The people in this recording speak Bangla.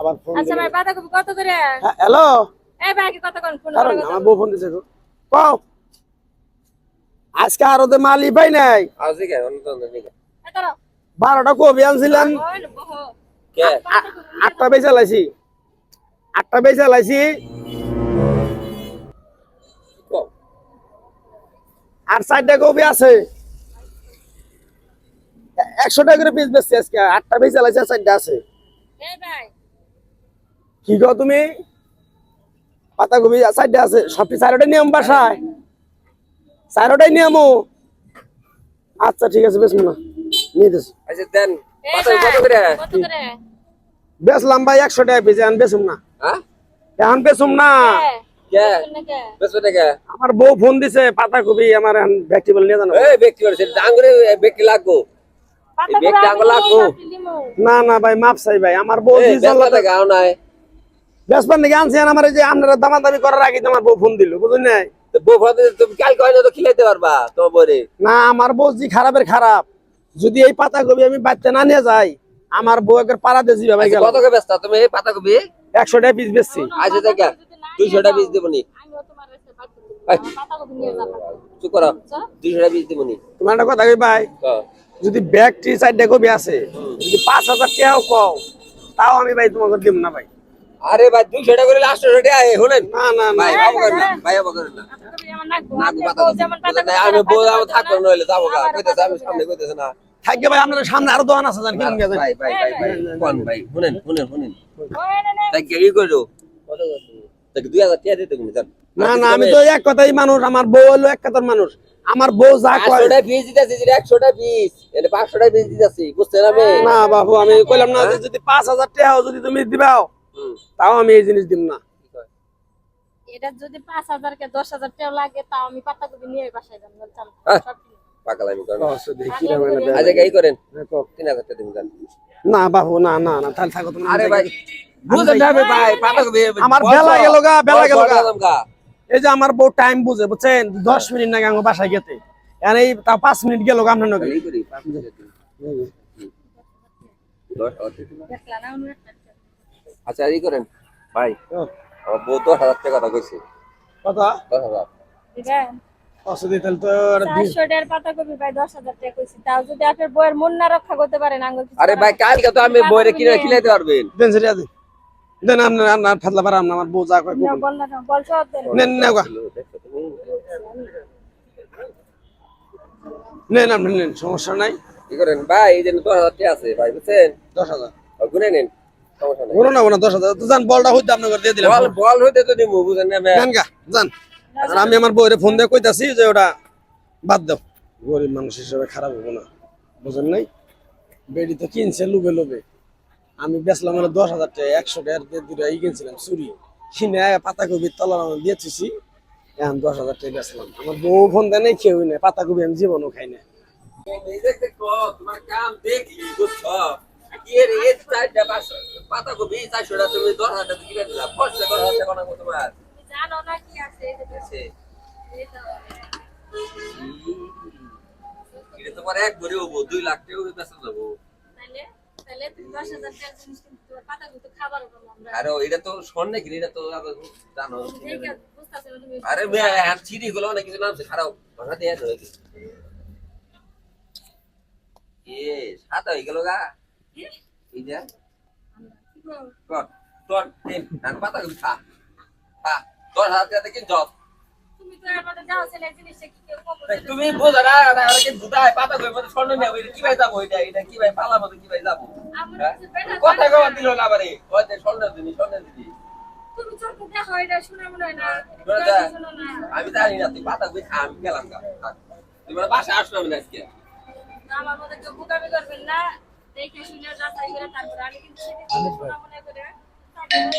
আবার ফোন আচ্ছা ভাই বাঁধাকপি কত করে? হ্যালো? এই ভাই কত কোন ফোন কারণ আমার বউ ফোন দিছে গো। কও। আজকে আরও তো মালি পাই নাই। আজকে কেন অন্য বারোটা কবি আনছিলাম আটটা বেচা লাইছি আটটা বেচা লাইছি আর চারটা কবি আছে। একশো টাকা করে পিস বেচছি আজকে। আটটা বেচা লাইছি আর চারটা আছে। এই ভাই কি কো তুমি? পাতাকপি চারটা আছে সবটি চারোটাই নিয়ম বাসায়। চারোটাই নিয়মও। আচ্ছা ঠিক আছে বেশ না নিয়ে দিস আচ্ছা দেন পাতা কত করে? কত করে? বেচলাম ভাই একশো টাকা পিস এখন বেচুম না হ্যাঁ। এখন বেচুম না হ্যাঁ? বেশ টাকা আমার বউ ফোন দিছে পাতাকপি আমার এখন ভ্যাক্টিবল নিয়ে জানো এই ব্যক্তি বলছে ডাঙ্গরে ব্যক্তি লাগবো। না না ভাই মাপ চাই ভাই। আমার বউ দিছে নাই নাকি আনছি আমার যে আপনারা দামাদামি করার আগে তো আমার বউ ফোন দিল বুঝলেন নাই? তো বউ ভাতে তুমি কাল কয় না তো খিলাইতে পারবা বরে না আমার বউ যে খারাপের খারাপ। যদি এই পাতাকপি আমি বাচ্চা না নিয়ে যাই আমার বউ একবার পাড়া দিয়ে ভাই আচ্ছা, কত করে ব্যস্ত তুমি এই পাতা কবি একশো টাকা পিস বেচছি। আচ্ছা দেখা। টাকা দেবো নি তোমার একটা কথা কই ভাই যদি ব্যাগ টি চারটা কপি আছে যদি পাঁচ হাজার টাকাও কও তাও আমি ভাই তোমাকে দিব না ভাই। আরে ভাই দুইশো টাকা করে লাস্ট টাকা হলেন না না ভাই বাবু করেন না ভাই বাবু করেন না আমি বাঁধাকপি থাকব করে না হইলে যাব গা। আমার কইতেছে আমি সামনে। কইতেছে না। থাকবে ভাই সামনে আরও দোকান আছে জান গেছে ভাই ভাই ভাই ভাই কোন ভাই? শুনেন শুনেন শুনেন। ওই নে, নে। তাই কি করো? তাকে দুই হাজার টাকা দিতে তুমি না না আমি তো এক কথাই মানুষ আমার বউ হলো এক কথার মানুষ। আমার বউ যা কয় পাঁচশোটা বীজ দিতেছি যেটা একশোটা বীজ এটা পাঁচশোটা বীজ দিতেছি বুঝছেন আমি? না বাবু আমি কইলাম না যদি পাঁচ হাজার টাকাও যদি তুমি দিবাও। তাও আমি এই জিনিস দিব না। এটা যদি পাঁচ হাজার কে দশ হাজার টাকা লাগে তাও আমি পাতাকপি নিয়ে বাসায় যাব হ্যাঁ। পাকালামি করেন। আচ্ছা এই করেন। তিন হাজার টাকা দিন না বাবু না না না তাহলে থাকো তুমি আরে ভাই বুঝেন না ভাই পাতা কবি আমার বেলা গেল গা, বেলা গেল গা। গা। এই যে আমার বউ টাইম বুঝে বুঝছেন? দশ মিনিট নাকি আমার বাসায় গেতে আর এই তা পাঁচ মিনিট গেল গা আপনার আচ্ছা এই করেন। ভাই আমার বউ দশ হাজার টাকা কথা কইছে। কথা দশ হাজার। দিবেন? অসুধি তাহলে তো আর দি- চারশো টাকার পাতাকপি ভাই দশ হাজার টাকা কইছি। তাও যদি আপনার বইয়ের মন না রক্ষা করতে পারেন আঙ্গুল কিছু আরে ভাই কালকে তো আমি বইরে কিনে খিলাইতে পারবেন। দেন সেটা দেন দেন আপনার আপনার ফাতলা পারাম না আমার বউ যা কয় নেই। না বল সব দেন। নেন নেন গা। নেন। আপনি নেন সমস্যা নাই। কি করেন? ভাই এই যে দশ হাজার টাকা আছে ভাই বুঝছেন? দশ হাজার। গুনে নিন। না দশ হাজার। যান বলটা হইতে আপনাকে দিয়ে দিলাম। বল বল হইতে তো নিমু বুঝেন না ভাই? যান গা যান। আর আমি আমার বউরে ফোন দিয়ে কইতাছি যে ওটা বাদ দাও। গরিব মানুষ হিসেবে খারাপ হব না বুঝেন নাই? বেডি তো কিনছে লোভে লোভে। আমি বেচলাম হলো দশ হাজার টাকা একশো টাকার দিয়ে দুটো ই কিনছিলাম চুরি। কিনে পাতা কবি তলা দিয়ে থুছি এখন দশ হাজার টাকা বেচলাম। আমার বউ ফোন দেয় নাই কেউই নাই পাতা কবি আমি জীবনও খাই না দেখো, তোমার কাম দেখলি, কি এর এই চারটা পাঁচশো- তুমি দশ হাজার টাকা কিনে দিলা। খরচা দশ হাজার টাকা নাকবো তোমার। জানো না কি আছে। এটা এক ভরি হব, দুই লাখ টাকা করে বেচা যাব। আরে এটা তো স্বর্ণে কিনে, এটা তো জানো। আরে আর ছিঁড়ি গুলো অনেক কিছু নামছে, খারাপ। ভাষা দিয়ে আছে নাকি? এ, সাদা হয়ে গেল গা। তুমি তো আমাদের যাও ছেলে কি কেউ কম ভাই, তুমি বোঝো না পাতা কই কি ভাই যাব এটা এটা কি ভাই পালা মতো কি ভাই যাব কথা দিল না আবারে ওই যে স্বর্ণ দিনি স্বর্ণ দিনি তুমি চোখে দেখো এটা শোনা মনে হয় না শোনা এটা যায়? শোনো না আমি জানি না তুই পাতা কই খা আমি গেলাম গা থাক। তুই মানে বাসা আসবে না আজকে আমার মধ্যে কেউ বোকামি করবেন না দেখে শুনে যাচাই করে তারপরে আমি কিন্তু সেটা শোনা মনে করে তারপরে